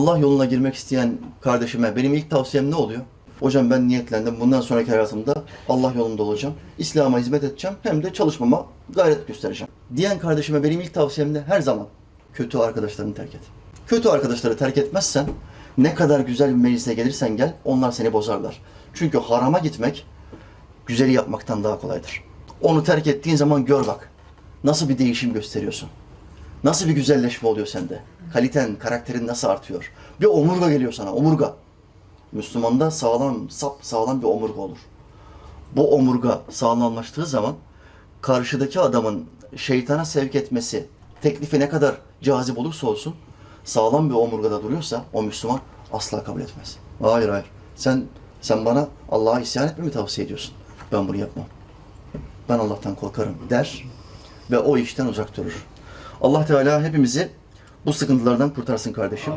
Allah yoluna girmek isteyen kardeşime benim ilk tavsiyem ne oluyor? Hocam ben niyetlendim. Bundan sonraki hayatımda Allah yolunda olacağım. İslam'a hizmet edeceğim. Hem de çalışmama gayret göstereceğim. Diyen kardeşime benim ilk tavsiyem de her zaman kötü arkadaşlarını terk et. Kötü arkadaşları terk etmezsen ne kadar güzel bir meclise gelirsen gel onlar seni bozarlar. Çünkü harama gitmek güzeli yapmaktan daha kolaydır. Onu terk ettiğin zaman gör bak. Nasıl bir değişim gösteriyorsun. Nasıl bir güzelleşme oluyor sende. Kaliten, karakterin nasıl artıyor. Bir omurga geliyor sana, omurga. Müslümanda sağlam, sap sağlam bir omurga olur. Bu omurga sağlamlaştığı zaman karşıdaki adamın şeytana sevk etmesi, teklifi ne kadar cazip olursa olsun sağlam bir omurgada duruyorsa o Müslüman asla kabul etmez. Hayır hayır. Sen sen bana Allah'a isyan etmemi tavsiye ediyorsun. Ben bunu yapmam. Ben Allah'tan korkarım der ve o işten uzak durur. Allah Teala hepimizi bu sıkıntılardan kurtarsın kardeşim.